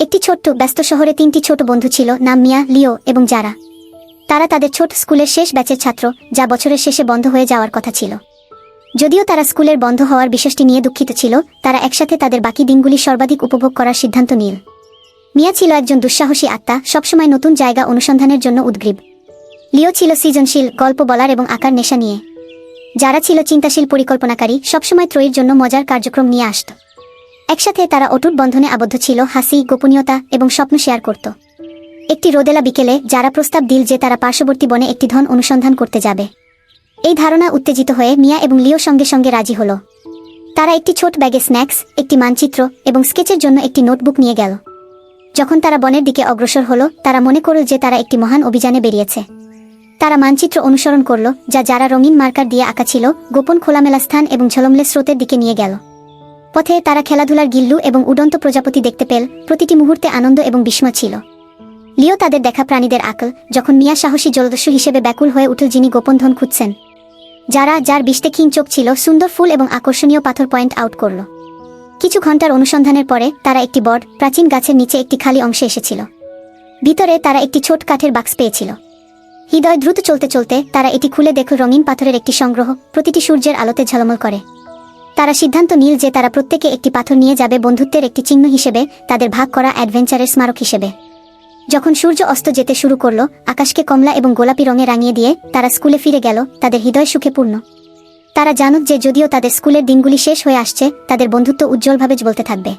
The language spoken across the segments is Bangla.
একটি ছোট্ট, ব্যস্ত শহরে তিনটি ছোট বন্ধু ছিল, নাম মিয়া, লিও এবং যারা তারা তাদের ছোট স্কুলের শেষ ব্যাচের ছাত্র, যা বছরের শেষে বন্ধ হয়ে যাওয়ার কথা ছিল। যদিও তারা স্কুলের বন্ধ হওয়ার বিষয়টি নিয়ে দুঃখিত ছিল, তারা একসাথে তাদের বাকি দিনগুলি সর্বাধিক উপভোগ করার সিদ্ধান্ত নিল। মিয়া ছিল একজন দুঃসাহসী আত্মা, সবসময় নতুন জায়গা অনুসন্ধানের জন্য উদ্গ্রীব। লিও ছিল সৃজনশীল, গল্প বলার এবং আকার নেশা নিয়ে। যারা ছিল চিন্তাশীল, পরিকল্পনাকারী, সবসময় ত্রয়ীর জন্য মজার কার্যক্রম নিয়ে আসত। একসাথে তারা অটুট বন্ধনে আবদ্ধ ছিল, হাসি, গোপনীয়তা এবং স্বপ্ন শেয়ার করত। একটি রোদেলা বিকেলে যারা প্রস্তাব দিল যে তারা পার্শ্ববর্তী বনে একটি ধন অনুসন্ধান করতে যাবে। এই ধারণা উত্তেজিত হয়ে মিয়া এবং লিও সঙ্গে সঙ্গে রাজি হল। তারা একটি ছোট ব্যাগে স্ন্যাক্স, একটি মানচিত্র এবং স্কেচের জন্য একটি নোটবুক নিয়ে গেল। যখন তারা বনের দিকে অগ্রসর হলো, তারা মনে করল যে তারা একটি মহান অভিযানে বেরিয়েছে। তারা মানচিত্র অনুসরণ করল, যা যারা রঙিন মার্কার দিয়ে আঁকা ছিল, গোপন খোলামেলা স্থান এবং ঝলমলে স্রোতের দিকে নিয়ে গেল। পথে তারা খেলাধুলার গিল্লু এবং উডন্ত প্রজাপতি দেখতে পেল, প্রতিটি মুহূর্তে আনন্দ এবং বিস্ময় ছিল। লিও তাদের দেখা প্রাণীদের আকল, যখন মিয়া সাহসী জলদস্যু হিসেবে ব্যাকুল হয়ে উঠল যিনি গোপন ধন খুঁজছেন। যারা, যার বিষ্টেক্ষীন চোখ ছিল, সুন্দর ফুল এবং আকর্ষণীয় পাথর পয়েন্ট আউট করল। কিছু ঘণ্টার অনুসন্ধানের পরে তারা একটি বড প্রাচীন গাছের নিচে একটি খালি অংশে এসেছিল। ভিতরে তারা একটি ছোট কাঠের বাক্স পেয়েছিল। হৃদয় দ্রুত চলতে চলতে তারা এটি খুলে দেখল রঙিন পাথরের একটি সংগ্রহ, প্রতিটি সূর্যের আলোতে ঝলমল করে। তারা সিদ্ধান্ত নিল যে তারা প্রত্যেকে একটি পাথর নিয়ে যাবে বন্ধুত্বের একটি চিহ্ন হিসেবে, তাদের ভাগ করা অ্যাডভেঞ্চারের স্মারক হিসেবে। যখন সূর্য অস্ত যেতে শুরু করল, আকাশকে কমলা এবং গোলাপি রঙে রাঙিয়ে দিয়ে তারা স্কুলে ফিরে গেল, তাদের হৃদয় সুখে পূর্ণ। তারা জানুক যে যদিও তাদের স্কুলের দিনগুলি শেষ হয়ে আসছে, তাদের বন্ধুত্ব উজ্জ্বলভাবে জ্বলতে থাকবে।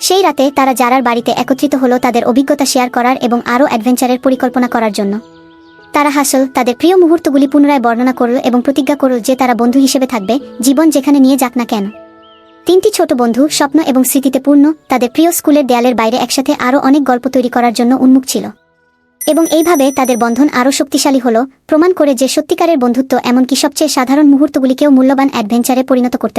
সেই রাতে তারা যারার বাড়িতে একত্রিত হলো তাদের অভিজ্ঞতা শেয়ার করার এবং আরও অ্যাডভেঞ্চারের পরিকল্পনা করার জন্য। তারা হাসল, তাদের প্রিয় মুহূর্তগুলি পুনরায় বর্ণনা করল এবং প্রতিজ্ঞা করল যে তারা বন্ধু হিসেবে থাকবে, জীবন যেখানে নিয়ে যাক না কেন। তিনটি ছোট বন্ধু, স্বপ্ন এবং স্মৃতিতে পূর্ণ, তাদের প্রিয় স্কুলের দেয়ালের বাইরে একসাথে আরও অনেক গল্প তৈরি করার জন্য উন্মুখ ছিল। এবং এইভাবে তাদের বন্ধন আরও শক্তিশালী হল, প্রমাণ করে যে সত্যিকারের বন্ধুত্ব এমনকি সবচেয়ে সাধারণ মুহূর্তগুলিকেও মূল্যবান অ্যাডভেঞ্চারে পরিণত করতে